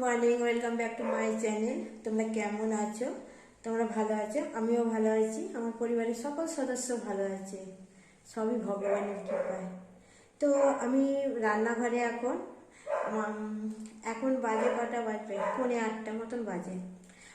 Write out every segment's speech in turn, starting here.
Morning welcome back to my channel তোমরা কেমন আছো? তোমরা ভালো আছো? আমিও ভালো আছি। আমার পরিবারের সকল সদস্য ভালো আছে। সবই ভগবানের কৃপায়। তো আমি রান্নাঘরে এখন এখন বাজে কটা বাজবে? পৌনে আটটা মতন বাজে।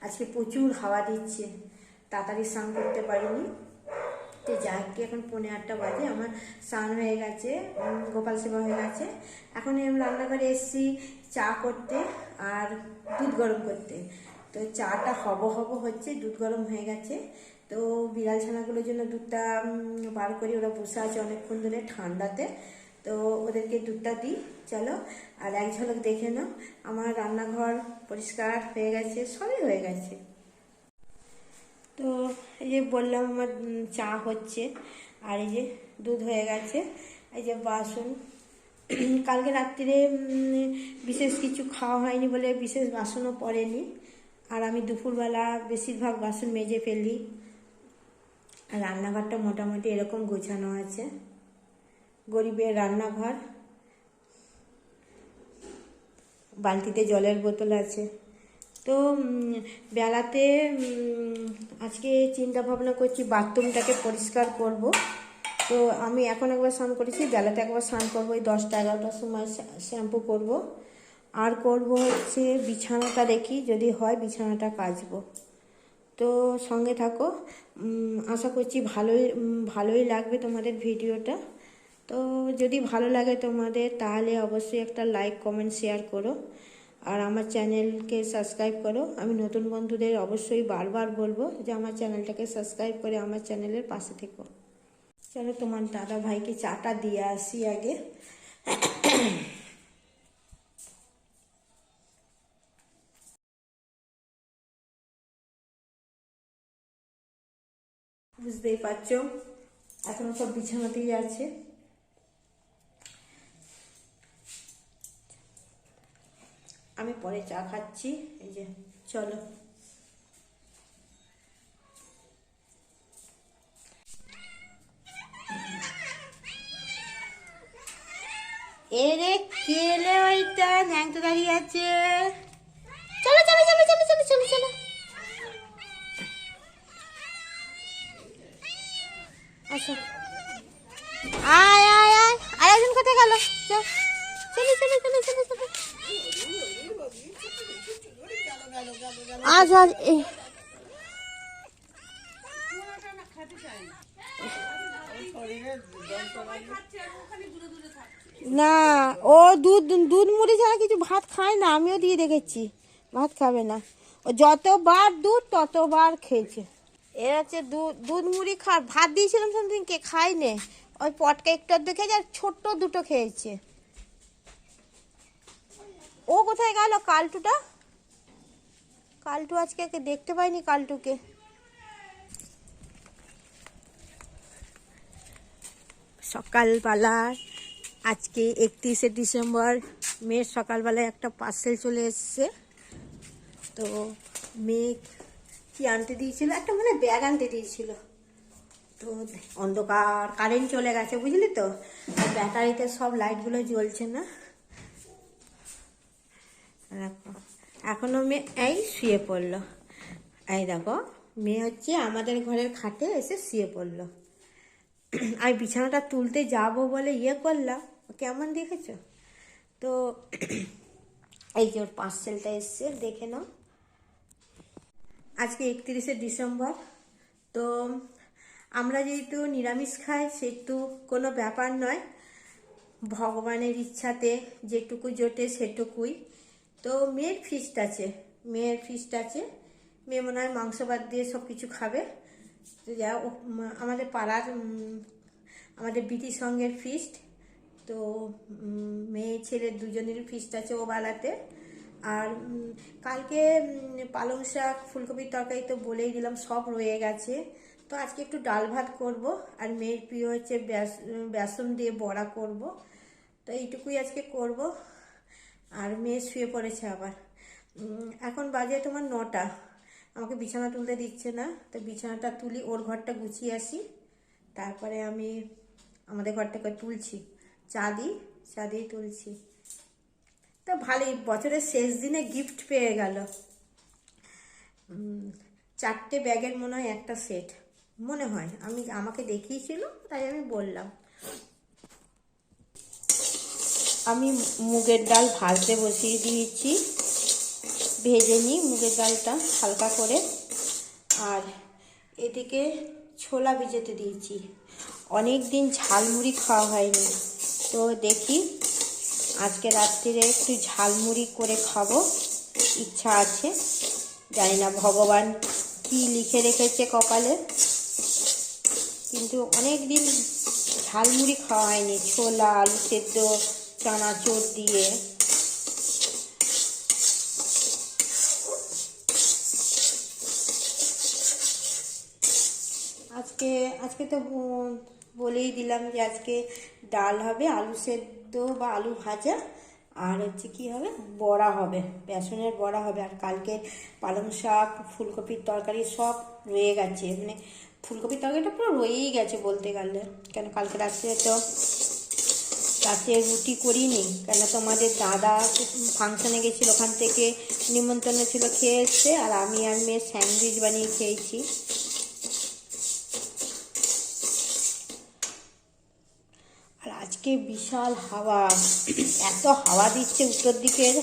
আজকে প্রচুর হাওয়া দিচ্ছে। তাড়াতাড়ি স্নান করতে পারিনি। তো কি এখন পৌনে আটটা বাজে, আমার স্নান হয়ে গেছে গোপাল সেবা হয়ে গেছে। এখন আমি রান্নাঘরে এসেছি চা করতে আর দুধ গরম করতে। তো চাটা হব হব হচ্ছে, দুধ গরম হয়ে গেছে। তো বিড়াল ছানাগুলোর জন্য দুধটা বার করি। ওরা বসে আছে অনেকক্ষণ ধরে ঠান্ডাতে। তো ওদেরকে দুধটা দিই, চলো। আর এক ঝলক দেখে নাও, আমার রান্নাঘর পরিষ্কার হয়ে গেছে, সবই হয়ে গেছে। তো এই যে বললাম আমার চা হচ্ছে, আর এই যে দুধ হয়ে গেছে, এই যে বাসন। কালকে রাত্রিরে বিশেষ কিছু খাওয়া হয়নি বলে বিশেষ বাসনও পড়েনি। আর আমি দুপুরবেলা বেশিরভাগ বাসন মেজে ফেলি। আর রান্নাঘরটা মোটামুটি এরকম গোছানো আছে। গরিবের রান্নাঘর। বালতিতে জলের বোতল আছে। তো বেলাতে আজকে চিন্তা ভাবনা করছি বাথরুমটাকে পরিষ্কার করব। তো আমি এখন একবার স্নান করেছি, বেলাতে একবার স্নান করব ওই দশটা এগারোটার সময় শ্যাম্পু করব। আর করব হচ্ছে বিছানাটা দেখি, যদি হয় বিছানাটা কাচবো। তো সঙ্গে থাকো আশা করছি ভালোই ভালোই লাগবে তোমাদের ভিডিওটা। তো যদি ভালো লাগে তোমাদের, তাহলে অবশ্যই একটা লাইক, কমেন্ট, শেয়ার করো। আর আমার চ্যানেলকে সাবস্ক্রাইব করো। আমি নতুন বন্ধুদের অবশ্যই বারবার বলব যে আমার চ্যানেলটাকে সাবস্ক্রাইব করে আমার চ্যানেলের পাশে থেকো। চলো তোমার দাদা ভাইকে চাটা দিয়ে আসি আগে। বুঝতেই পারছ? এখনও সব বিছানাতেই আছে। আমি পরে চা খাচ্ছি, এই যে, চলো। এরে কেলে ওইটা ন্যাংটো দাঁড়িয়ে আছে। চলো চলো চলো চলো চলো চলো চলো। আচ্ছা আয় আয় আয়। আর একজন কোথায় গেল? চল, চলো চলো চলো চলো চলো। আজ আজ না, ও দুধ দুধ মুড়ি ছাড়া কিছু ভাত খায় না, আমিও দিয়ে দেখেছি, ভাত খাবে না। ও যতবার দুধ, ততবার খেয়েছে। এর হচ্ছে দুধ মুড়ি খা ভাত দিয়েছিলাম কে খাই নে ওই পটকা একটু আধটু খেয়েছে আর ছোট্ট দুটো খেয়েছে। ও কোথায় গেল, কালটুটা? কালটু আজকে একে দেখতে পাইনি কালটুকে। সকালবেলা, আজকে একত্রিশে ডিসেম্বর, মেয়ের সকালবেলায় একটা পার্সেল চলে এসছে। তো মেয়ে কি আনতে দিয়েছিল? একটা মানে ব্যাগ আনতে দিয়েছিল। তো অন্ধকার কারেন্ট চলে গেছে, বুঝলি তো? ব্যাটারিতে সব লাইটগুলো জ্বলছে না। দেখো এখনও মেয়ে, এই শুয়ে পড়ল। এই দেখো, মেয়ে হচ্ছে আমাদের ঘরের খাটে এসে শুয়ে পড়ল। আমি বিছানাটা তুলতে যাব বলে ইয়ে করলাম কেমন দেখেছ? তো এই যে ওর পার্সেলটা এসছে, দেখে নাও। আজকে একত্রিশে ডিসেম্বর। তো আমরা যেহেতু নিরামিষ খাই, সেহেতু কোনো ব্যাপার নয়। ভগবানের ইচ্ছাতে যেটুকু জোটে সেটুকুই। তো মেয়ের ফিস্ট আছে, মেয়ের ফিস্ট আছে। মেয়ে মনে হয় মাংস ভাত দিয়ে সব কিছু খাবে যা আমাদের পাড়ার আমাদের বিটি সঙ্গের ফিস্ট তো মেয়ে ছেলে দুজনের ফিস্ট আছে ও বেলাতে আর কালকে পালং শাক, ফুলকপির তরকারি তো বলেই দিলাম, সব রয়ে গেছে। তো আজকে একটু ডাল ভাত করব, আর মেয়ের প্রিয় হচ্ছে বেস- বেসন দিয়ে বড়া করব। তো এইটুকুই আজকে করব। আর মেয়ে শুয়ে পড়েছে আবার। এখন বাজে তোমার নটা। আমাকে বিছানা তুলতে দিচ্ছে না, তো বিছানাটা তুলি, ওর ঘরটা গুছিয়ে আসি। তারপরে আমি আমাদের ঘরটাকে তুলছি। চা দিই, চা দিয়ে তুলছি। তো ভালোই, বছরের শেষ দিনে গিফট পেয়ে গেল। চারটে ব্যাগের মনে হয় একটা সেট মনে হয়, আমি, আমাকে দেখিয়েছিল, তাই আমি বললাম। আমি মুগের ডাল ভাজতে বসিয়ে দিয়েছি। ভেজে নিই মুগের ডালটা হালকা করে। আর এদিকে ছোলা ভিজেতে দিয়েছি। অনেক দিন ঝালমুড়ি খাওয়া হয়নি। তো দেখি আজকে রাত্রিরে একটু ঝালমুড়ি করে খাব। ইচ্ছা আছে। জানি না ভগবান কি লিখে রেখেছে কপালে। কিন্তু অনেক দিন ঝালমুড়ি খাওয়া হয়নি। ছোলা, আলু সেদ্ধ চানাচুর দিয়ে। আজকে আজকে তো বলেই দিলাম যে আজকে ডাল হবে, আলু সেদ্ধ বা আলু ভাজা। আর হচ্ছে কি হবে? বড়া হবে, বেসনের বড়া হবে। আর কালকে পালং শাক, ফুলকপির তরকারি সব রয়ে গেছে। মানে ফুলকপির তরকারিটা পুরো রয়েই গেছে বলতে গেলে। কেন কালকে রাত্রে তো রাতে রুটি করিনি কেন তোমাদের দাদা ফাংশনে গেছিল ওখান থেকে, নিমন্ত্রণ ছিল খেয়ে এসছে, আর আমি আর মেয়ে স্যান্ডউইচ বানিয়ে খেয়েছি। আর আজকে বিশাল হাওয়া, এত হাওয়া দিচ্ছে উত্তর দিকের,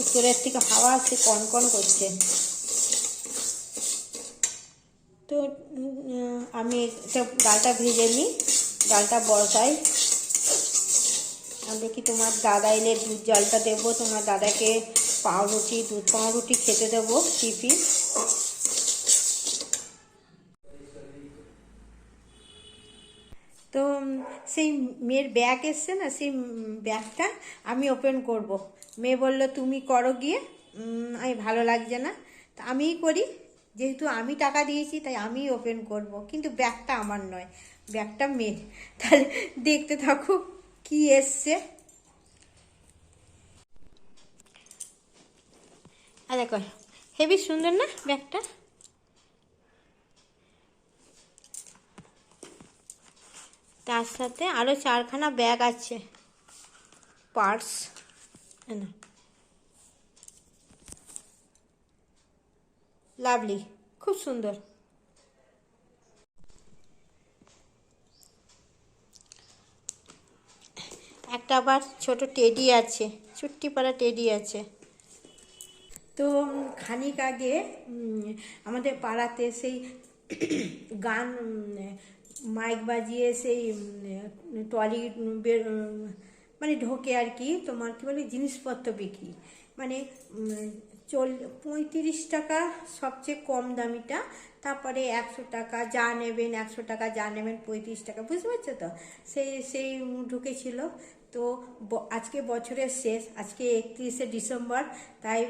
উত্তরের থেকে হাওয়া আসছে কনকন করছে। তো আমি এটা ডালটা ভেজে নিই, ডালটা বসাই দেখি তোমার দাদা এলে দুধ জলটা দেবো? তোমার দাদাকে পাউরুটি, দুধ পাউরুটি খেতে দেবো টিফিন। তো সেই মেয়ের ব্যাগ এসছে না, সেই ব্যাগটা আমি ওপেন করব। মেয়ে বলল, তুমি করো গিয়ে। আমি ভালো লাগছে না। তা আমিই করি। যেহেতু আমি টাকা দিয়েছি, তাই আমিই ওপেন করব। কিন্তু ব্যাগটা আমার নয়, ব্যাগটা মেয়ের। তাহলে দেখতে থাকো। কি এসছে? আর দেখো হেবি সুন্দর না ব্যাগটা? তার সাথে আরও চারখানা ব্যাগ আছে। পার্স। না লাভলি খুব সুন্দর। একটা আবার ছোট টেডি আছে চুট্টি পাড়া টেডি আছে। তো খানিক আগে আমাদের পাড়াতে সেই গান মাইক বাজিয়ে সেই টলি মানে ঢোকে আর কি তোমার কি বলে, জিনিসপত্র বিক্রি। মানে চল, পঁয়ত্রিশ টাকা সবচেয়ে কম দামিটা, তারপরে একশো টাকা যা নেবেন, একশো টাকা যা নেবেন, পঁয়ত্রিশ টাকা, বুঝতে পারছ তো? সেই সেই ঢুকেছিল। তো আজকে বছরের শেষ, আজকে একত্রিশে ডিসেম্বর, তাই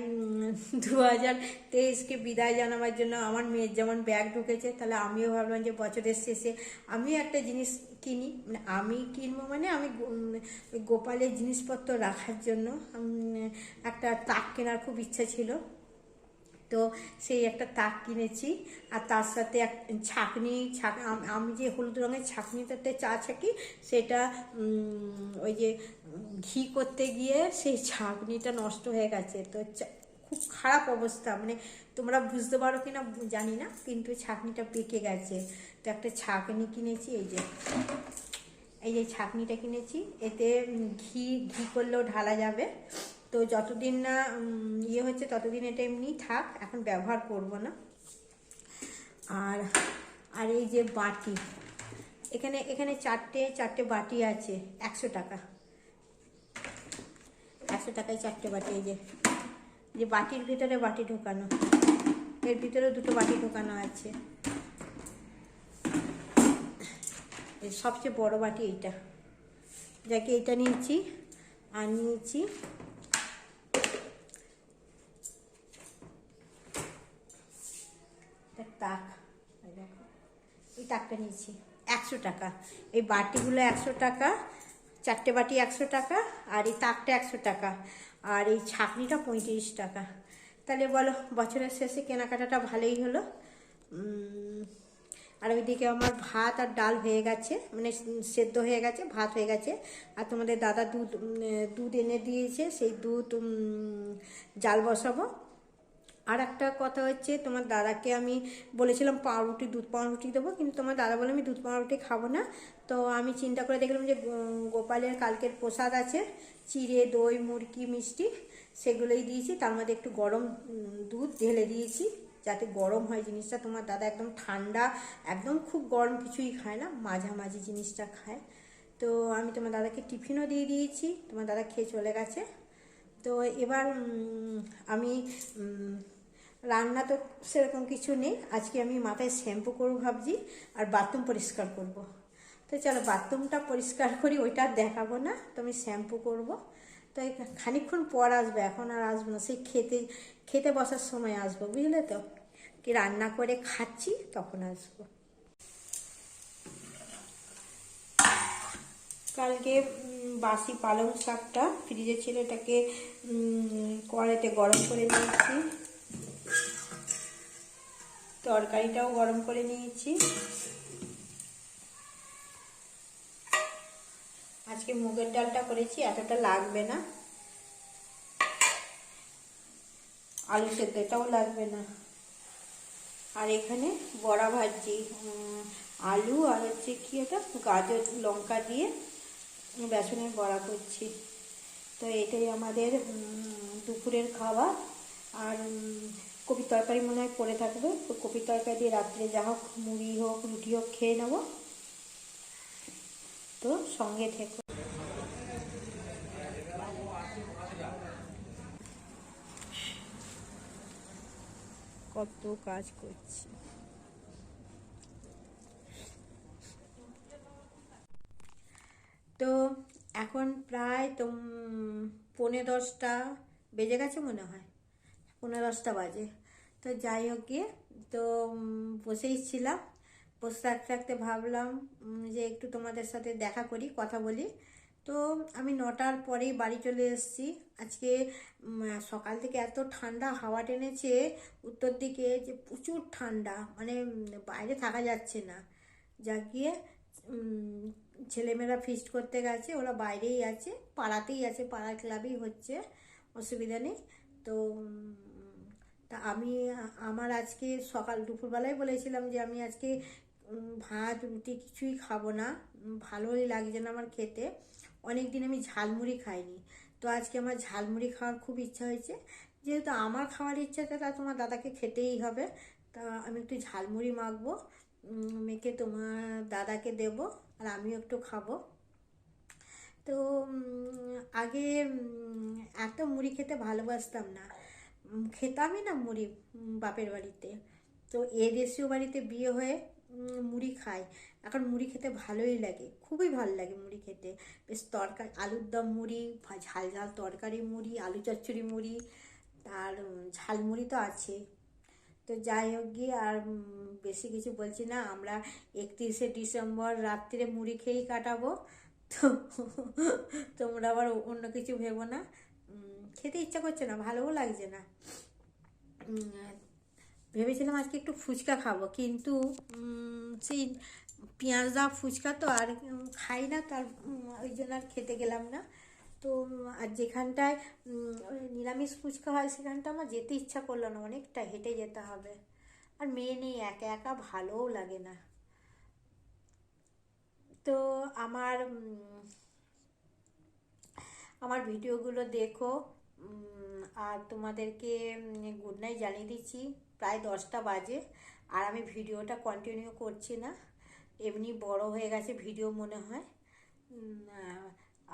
দু হাজার তেইশকে বিদায় জানাবার জন্য আমার মেয়ের যেমন ব্যাগ ঢুকেছে, তাহলে আমিও ভাবলাম যে বছরের শেষে, আমিও একটা জিনিস কিনি মানে আমি কিনবো মানে আমি গোপালের জিনিসপত্র রাখার জন্য একটা তাক কেনার খুব ইচ্ছা ছিল। তো সেই একটা তাক কিনেছি, আর তার সাথে এক ছাকনি, ছাক, আমি যে হলুদ রঙের ছাকনিটাতে চা ছাকি, সেটা ওই যে ঘি করতে গিয়ে সেই ছাকনিটা নষ্ট হয়ে গেছে। তো খুব খারাপ অবস্থা মানে তোমরা বুঝতে পারো কি না জানি না, কিন্তু ছাকনিটা পেকে গেছে। তো একটা ছাকনি কিনেছি, এই যে এই যে ছাকনিটা কিনেছি, এতে ঘি ঘি করলেও ঢালা যাবে। তো যতদিন না ইয়ে হচ্ছে ততদিন এটা এমনি থাক, এখন ব্যবহার করব না। আর আর এই যে বাটি, এখানে এখানে চারটে চারটে বাটি আছে, একশো টাকা। একশো টাকায় চারটে বাটি, এই যে। যে বাটির ভিতরে বাটি ঢোকানো। এর ভিতরে দুটো বাটি ঢোকানো আছে। সবচেয়ে বড় বাটি এইটা। যাকে এটা নিয়েছি, আর নিয়েছি তাক। এই তাকটা নিয়েছি। একশো টাকা। এই বাটিগুলো একশো টাকা চারটে বাটি একশো টাকা আর এই তাকটা একশো টাকা আর এই ছাকনিটা পঁয়ত্রিশ টাকা। তাহলে বলো, বছরের শেষে কেনাকাটাটা ভালোই হলো। আর ওইদিকে আমার ভাত আর ডাল হয়ে গেছে মানে সেদ্ধ হয়ে গেছে, ভাত হয়ে গেছে। আর তোমাদের দাদা দুধ দুধ এনে দিয়েছে, সেই দুধ জাল বসাবো। আর একটা কথা হচ্ছে, তোমার দাদাকে আমি বলেছিলাম পাউরুটি, দুধ পাউরুটি দেবো, কিন্তু তোমার দাদা বলে আমি দুধ পাউরুটি খাব না। তো আমি চিন্তা করে দেখলাম যে গোপালের কালকের প্রসাদ আছে, চিড়ে, দই, মুরগি, মিষ্টি, সেগুলোই দিয়েছি। তার মধ্যে একটু গরম দুধ ঢেলে দিয়েছি, যাতে গরম হয় জিনিসটা। তোমার দাদা একদম ঠান্ডা, একদম খুব গরম, কিছুই খায় না, মাঝামাঝি জিনিসটা খায়। তো আমি তোমার দাদাকে টিফিনও দিয়ে দিয়েছি, তোমার দাদা খেয়ে চলে গেছে। তো এবার আমি রান্না তো সেরকম কিছু নেই। আজকে আমি মাথায় শ্যাম্পু করব ভাবছি আর বাথরুম পরিষ্কার করব। তো চলো বাথরুমটা পরিষ্কার করি, ওইটা দেখাবো না। তো আমি শ্যাম্পু করব। তো এই খানিকক্ষণ পর আসবে, এখন আর আসব না। সেই খেতে খেতে বসার সময় আসব, বুঝলে তো? কি রান্না করে খাচ্ছি, তখন আসব। কালকে বাসি পালং শাকটা, ফ্রিজে ছিল এটাকে কড়াইতে গরম করে নিয়েছি। তরকারিটাও গরম করে নিয়েছি। আজকে মুগের ডালটা করেছি এতটা লাগবে না। আলু সেদ্ধ এটাও লাগবে না। আর এখানে বড়া ভাজি উম, আলু আর হচ্ছে কি এটা গাজর লঙ্কা দিয়ে বেসনের বড়া করছি। তো এটাই আমাদের দুপুরের খাবার। আর কপির তরকারি মনে হয় পড়ে থাকবে। তো কপির তরকারি দিয়ে রাত্রে যা হোক, মুড়ি হোক, রুটি হোক খেয়ে নেব। তো সঙ্গে থেকো। কত কাজ করছি। তো এখন প্রায় তো পৌনে দশটা বেজে গেছে মনে হয়। পৌনে দশটা বাজে। তো যাই হোক গিয়ে তো বসেই ছিলাম। বসে থাকতে থাকতে ভাবলাম যে একটু তোমাদের সাথে দেখা করি, কথা বলি। তো আমি নটার পরেই বাড়ি চলে এসেছি। আজকে সকাল থেকে এত ঠান্ডা হাওয়া টেনেছে, উত্তর দিকে যে প্রচুর ঠান্ডা মানে বাইরে থাকা যাচ্ছে না। যা গিয়ে ছেলেমেয়েরা ফিস্ট করতে গেছে, ওরা বাইরেই আছে, পাড়াতেই আছে পাড়ার ক্লাবেই হচ্ছে, অসুবিধা নেই। তো তা আমি, আমার আজকে সকাল দুপুরবেলায় বলেছিলাম যে আমি আজকে ভাত, রুটি কিছুই খাব না। ভালোই লাগছে না আমার খেতে। অনেক দিন আমি ঝালমুড়ি খাইনি। তো আজকে আমার ঝালমুড়ি খাওয়ার খুব ইচ্ছা হয়েছে। যেহেতু আমার খাওয়ার ইচ্ছাটা, তা তোমার দাদাকে খেতেই হবে। তা আমি একটু ঝালমুড়ি মাখবো মেখে তোমার দাদাকে দেব আর আমিও একটু খাব। তো আগে এত মুড়ি খেতে ভালোবাসতাম না। খেতামই না মুড়ি বাপের বাড়িতে। তো এ দেশীয় বাড়িতে বিয়ে হয়ে মুড়ি খাই। এখন মুড়ি খেতে ভালোই লাগে, খুবই ভালো লাগে মুড়ি খেতে। বেশ তরকারি, আলুর দম মুড়ি ঝাল ঝাল তরকারি মুড়ি, আলু চচ্চড়ি মুড়ি আর ঝালমুড়ি তো আছে। তো যাই হোক গিয়ে আর বেশি কিছু বলছি না, আমরা একত্রিশে ডিসেম্বর রাত্রিরে মুড়ি খেয়েই কাটাবো। তো, তোমরা আবার অন্য কিছু ভেবো না। খেতে ইচ্ছা করছে না, ভালোও লাগছে না। ভেবেছিলাম আজকে একটু ফুচকা খাব, কিন্তু সেই পেঁয়াজ দেওয়া ফুচকা তো আর খাই না, তার ওই জন্য আর খেতে গেলাম না। তো, আর যেখানটায় নিরামিষ ফুচকা হয়, সেখানটা আমার যেতে ইচ্ছা করল না, অনেকটা হেঁটে যেতে হবে। আর মেয়ে নেই, একা একা ভালোও লাগে না। তো আমার আমার ভিডিওগুলো দেখো আর তোমাদেরকে গুড নাইট জানিয়ে দিচ্ছি। প্রায় দশটা বাজে, আর আমি ভিডিওটা কন্টিনিউ করছি না। এমনি বড় হয়ে গেছে ভিডিও মনে হয়।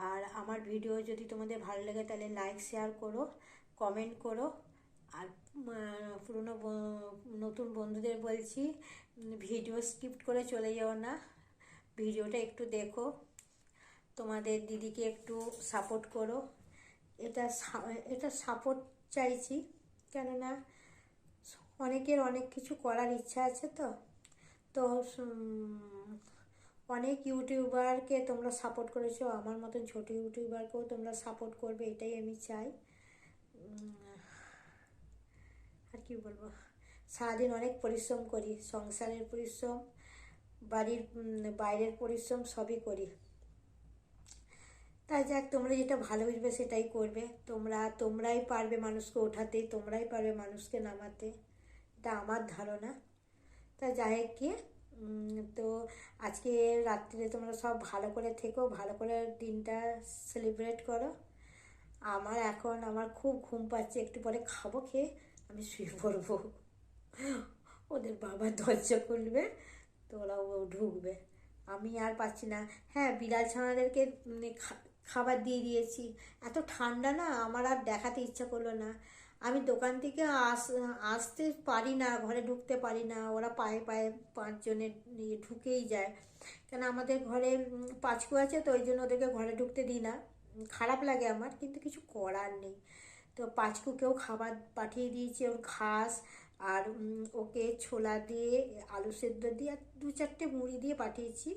আর আমার ভিডিও যদি তোমাদের ভালো লাগে তাহলে লাইক শেয়ার করো কমেন্ট করো। আর পুরনো নতুন বন্ধুদের বলছি ভিডিও স্কিপ করে চলে যাও না। ভিডিওটা একটু দেখো। তোমাদের দিদিকে একটু সাপোর্ট করো। এটা এটা সাপোর্ট চাইছি। কেননা অনেকের অনেক কিছু করার ইচ্ছা আছে তো। তো অনেক ইউটিউবারকে তোমরা সাপোর্ট করেছ, আমার মতন ছোট ইউটিউবারকেও তোমরা সাপোর্ট করবে, এটাই আমি চাই। আর কি বলব? সারাদিন অনেক পরিশ্রম করি, সংসারের পরিশ্রম, বাড়ির বাইরের পরিশ্রম সবই করি। তাই যাক, তোমরা যেটা ভালো সেটাই করবে। তোমরা, তোমরাই পারবে মানুষকে ওঠাতে, তোমরাই পারবে মানুষকে নামাতে। এটা আমার ধারণা। তা যাই হোক কি তো আজকে রাত্রিরে তোমরা সব ভালো করে থেকো, ভালো করে দিনটা সেলিব্রেট করো। আমার এখন, আমার খুব ঘুম পাচ্ছে, একটু পরে খাব খেয়ে, আমি শুয়ে পড়ব। ওদের বাবা দরজা খুলবে তো ওরা ঢুকবে। আমি আর পাচ্ছি না। হ্যাঁ বিড়াল ছানাদেরকে খাবার দিয়ে দিয়েছি। এত ঠান্ডা না, আমার আর দেখাতে ইচ্ছা করল না। আমি দোকান থেকে আস, আসতে পারি না, ঘরে ঢুকতে পারি না। ওরা পায়ে পায়ে পাঁচজনে ঢুকেই যায়। কেন আমাদের ঘরে পাঁচকু আছে, তো ওই জন্য ওদেরকে ঘরে ঢুকতে দিই না। খারাপ লাগে আমার, কিন্তু কিছু করার নেই। তো পাঁচকুকেও খাবার পাঠিয়ে দিয়েছি, ওর ঘাস আর ওকে ছোলা দিয়ে, আলু সেদ্ধ দিয়ে আর দু চারটে মুড়ি দিয়ে পাঠিয়েছি।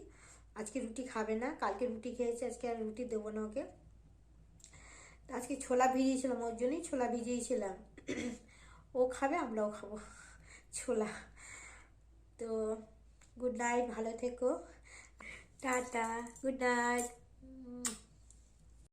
আজকে রুটি খাবে না, কালকে রুটি খেয়েছে, আজকে আর রুটি দেবো না ওকে। আজকে ছোলা ভিজিয়েছিলাম, ওর জন্যই ছোলা ভিজিয়েছিলাম। ও খাবে, আমরাও খাব ছোলা। তো গুড নাইট ভালো থেকো। Tata good night